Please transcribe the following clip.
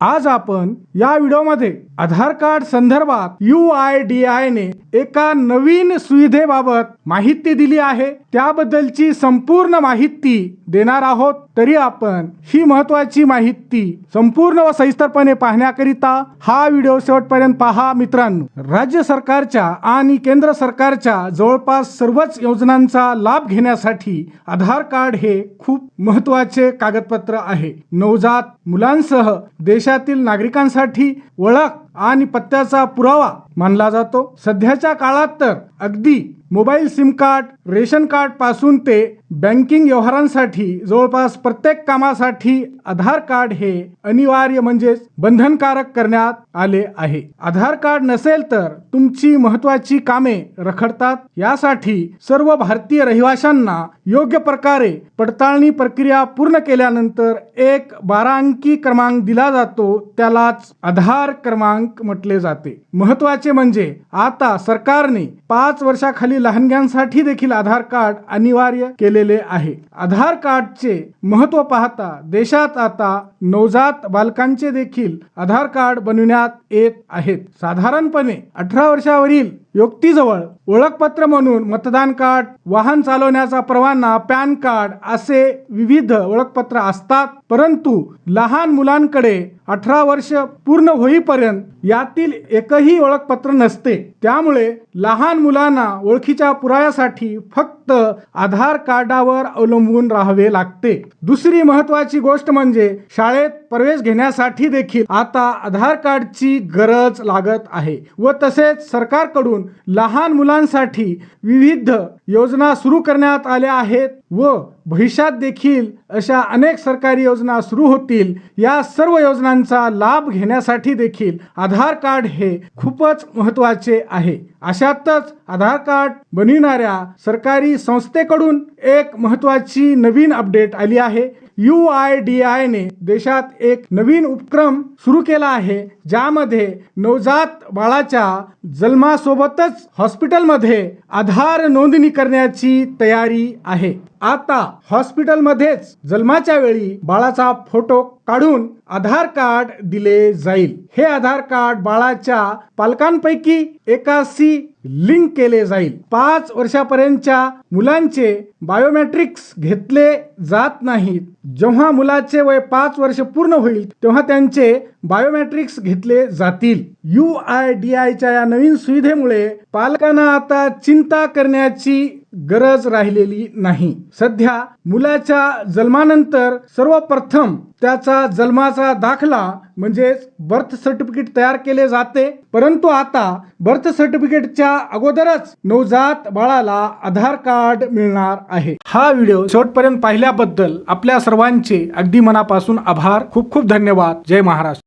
आज आपण या व्हिडिओमध्ये आधार कार्ड संदर्भात यू आय डी आय ने एका नवीन सुविधेबाबत माहिती दिली आहे. त्याबद्दलची संपूर्ण माहिती देणार आहोत. तरी आपण ही महत्वाची माहिती संपूर्ण व सविस्तरपणे पाहण्याकरिता हा व्हिडिओ शेवटपर्यंत पहा मित्रांनो. राज्य सरकारच्या आणि केंद्र सरकारच्या जवळपास सर्वच योजनांचा लाभ घेण्यासाठी आधार कार्ड हे खूप महत्त्वाचे कागदपत्र आहे. नवजात मुलांसह देश देशातील नागरिकांसाठी ओळख आणि पत्त्याचा पुरावा मानला जातो. सध्याच्या काळात तर अगदी मोबाईल सिम कार्ड रेशन कार्डपासून ते बँकिंग व्यवहारांसाठी जवळपास प्रत्येक कामासाठी आधार कार्ड हे अनिवार्य म्हणजेच बंधनकारक करण्यात आले आहे. आधार कार्ड नसेल तर तुमची महत्वाची कामे रखडतात. यासाठी सर्व भारतीय रहिवाशांना योग्य प्रकारे पडताळणी प्रक्रिया पूर्ण केल्यानंतर एक बारा अंकी क्रमांक दिला जातो. त्यालाच आधार क्रमांक म्हटले जाते. महत्त्वाचे म्हणजे आता सरकारने पाच वर्षाखाली लहानग्यांसाठी देखील आधार कार्ड अनिवार्य केलेले आहे. आधार कार्डचे महत्त्व पाहता देशात आता नवजात बालकांचे देखील आधार कार्ड बनविण्यात येत आहेत. साधारणपणे अठरा वर्षावरील व्यक्तीजवळ ओळखपत्र म्हणून मतदान कार्ड वाहन चालवण्याचा परवाना पॅन कार्ड असे विविध ओळखपत्र असतात. परंतु लहान मुलांकडे अठरा वर्ष पूर्ण होईपर्यंत यातील एकही ओळखपत्र नसते. त्यामुळे लहान मुलांना ओळखीच्या पुराव्यासाठी फक्त आधार कार्डावर अवलंबून राहावे लागते. दुसरी महत्वाची गोष्ट म्हणजे शाळेत प्रवेश घेण्यासाठी देखील आता आधार कार्डची गरज लागत आहे व तसेच सरकारकडून लहान मुलांसाठी विविध योजना सुरू करण्यात आल्या आहेत. व भविष्यात देखील अशा अनेक सरकारी योजना सुरू होतील. या सर्व योजनांचा लाभ घेण्यासाठी देखील आधार कार्ड हे खूपच महत्त्वाचे आहे. अशातच आधार कार्ड बनविणाऱ्या सरकारी संस्थेकडून एक महत्वाची नवीन अपडेट आली आहे. यू आय डी आयने देशात एक नवीन उपक्रम सुरू केला आहे ज्यामध्ये नवजात बाळाच्या जन्मासोबतच हॉस्पिटलमध्ये आधार नोंदणी करण्याची तयारी आहे. आता हॉस्पिटलमध्येच जन्माच्या वेळी बाळाचा फोटो काढून आधार कार्ड दिले जाईल. हे आधार कार्ड बाळाच्या पालकांपैकी एकाशी लिंक केले जाईल. पाच वर्षापर्यंतच्या मुलांचे बायोमेट्रिक्स घेतले जात नाहीत. जेव्हा मुलाचे वय पाच वर्ष पूर्ण होईल तेव्हा त्यांचे बायोमेट्रिक्स घेतले जातील. यू आय डी आयच्या या नवीन सुविधेमुळे पालकांना आता चिंता करण्याची गरज राहिलेली नाही. सध्या मुलाच्या जन्मानंतर सर्वप्रथम त्याचा जन्माचा दाखला म्हणजेच बर्थ सर्टिफिकेट तयार केले जाते. परंतु आता बर्थ सर्टिफिकेटच्या अगोदरच नवजात बाळाला आधार कार्ड मिळणार आहे. हा व्हिडिओ शेवटपर्यंत पाहिल्याबद्दल आपल्या सर्वांचे अगदी मनापासून आभार. खूप खूप धन्यवाद. जय महाराष्ट्र.